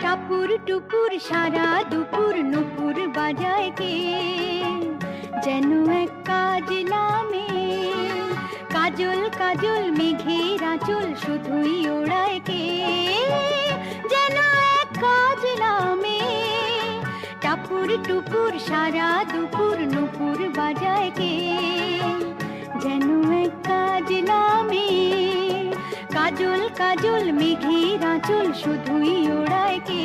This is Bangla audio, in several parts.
টাপুর টুপুর সারা দুপুর নুপুর বাজায় কে? যেন এক কাজলামে কাজল কাজল মেঘের আঁচল শুধুই ওড়ায় কে? যেন এক টাপুর টুকুর সারা দুপুর নুপুর বাজায় কে? যেন এক কাজলামে কাজল কাজল মেঘের আঁচল শুধুই ওড়ায় কে?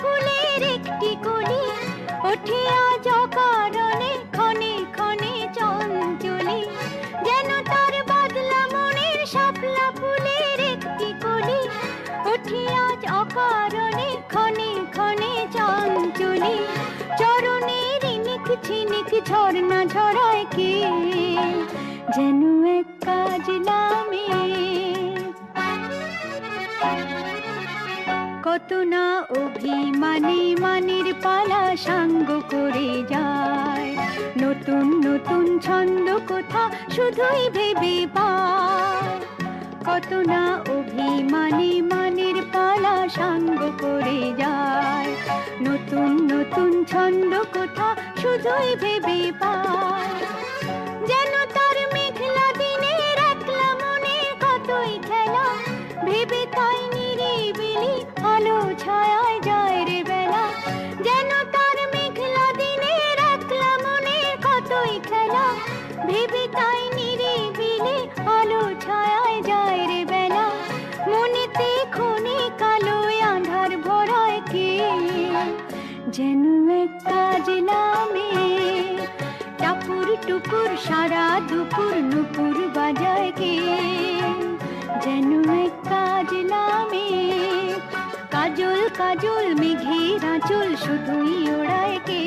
ফুলের একটি কলি, ওঠে আজ অকারণে ক্ষণে ক্ষণে চঞ্চলি। যেন তার বাদলা মনের শাপলা ফুলের একটি কলি, ওঠে আজ অকারণে ক্ষণে ক্ষণে চঞ্চলি। চরণে রিনিক ছিনিক ঝর্ণা ঝরায় কে? যেন এক কাজ নামে। কত না অভিমানে মানের পালা সাঙ্গ করে যায়। নতুন নতুন ছন্দ কোথা শুধুই ভেবে কত না অভিমানে মানের পালা সাঙ্গ করে যায়। নতুন নতুন ছন্দ কোথা শুধুই ভেবে পায়। যেন ভেবে তাই নিরিবিলি আলো ছায়ায় যায় রে বেলা। মনেতে ক্ষণে কালো আধার ভরায় কে? যেন এক নামে টাপুর টুপুর, সারা দুপুর নুপুর বাজায় কে? যেন এক নামে কাজল কাজল, মেঘের আঁচল শুধুই ওড়ায় কে?